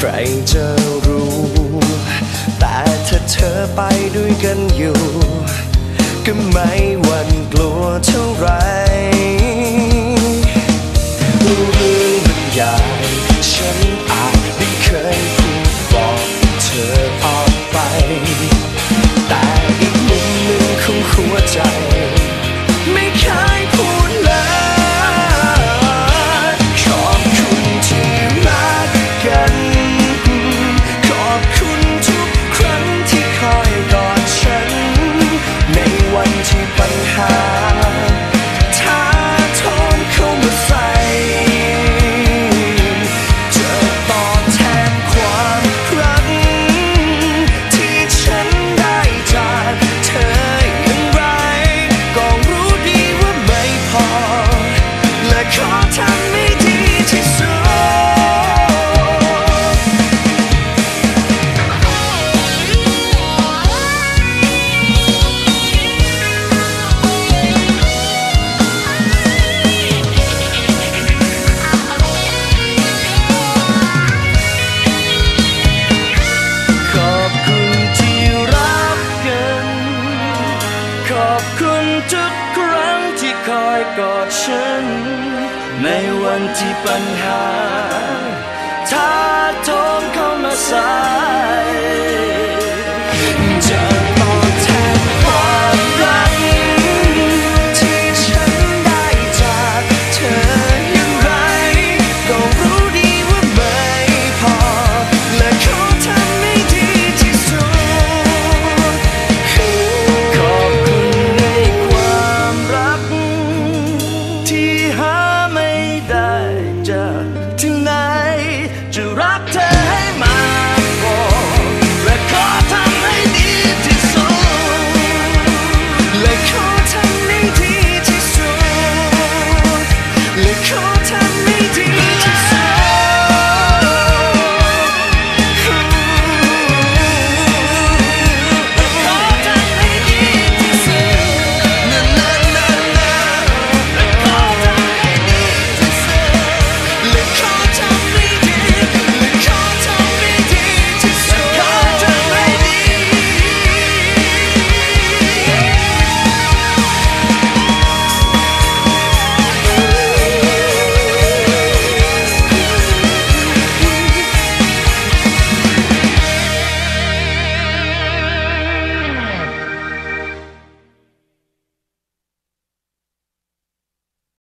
ใครจะรู้ แต่ถ้าเธอไปด้วยกันอยู่ ก็ไม่หวั่นกลัวเท่าไร กอดฉัน ในวันที่ปัญหาท้าโถมเข้ามาใส่